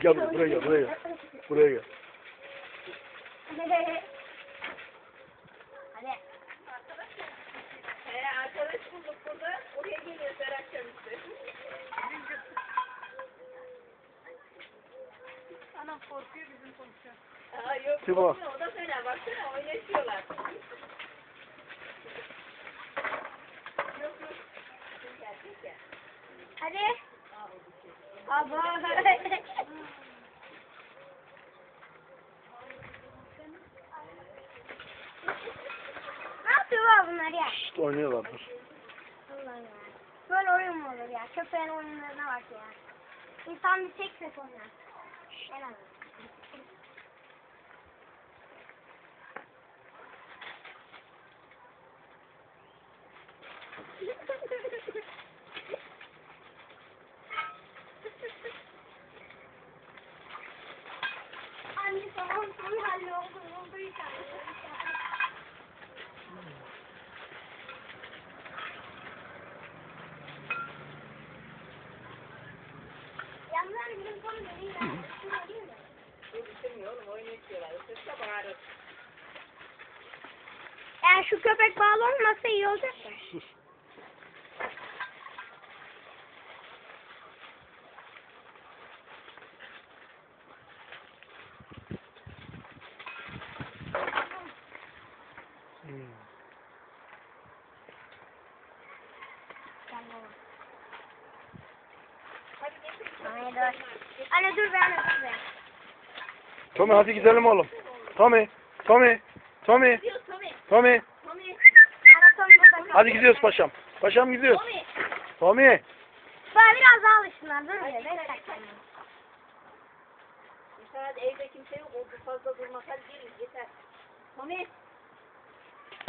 Gel buraya, buraya gel, buraya gel. Buraya gel. Hadi. He, arkadaş bulduk burada. Oraya geliyor Serap Çavuş'ta. Anam korkuyor bizim komşu. Aa, yok, Kim o? korkma, o da fena. Baksana oynaşıyorlar. Yok yok. Gel, gel. Hadi. Aba. ne yapıyorlar bunlar ya? Şşt oynuyorlar dur. Allah ya. Böyle oyun mu olur ya? Köpeğin oyunlarına bak ya. İnsan bir tek ses oynar. En az. Yani şu köpek bağlı olmasa iyi olacak. Dur. Anne dur be anne dur be. Tommy hadi gidelim oğlum. Tommy, Tommy, Tommy, Tommy. Tommy. Hadi gidiyoruz paşam. Paşam gidiyoruz. Tommy. Tommy. Bana biraz daha alışsınlar. Dur dakika. yeter. Yeter hadi evde kimse yok. Orada fazla durmak hadi gelin yeter. Tommy.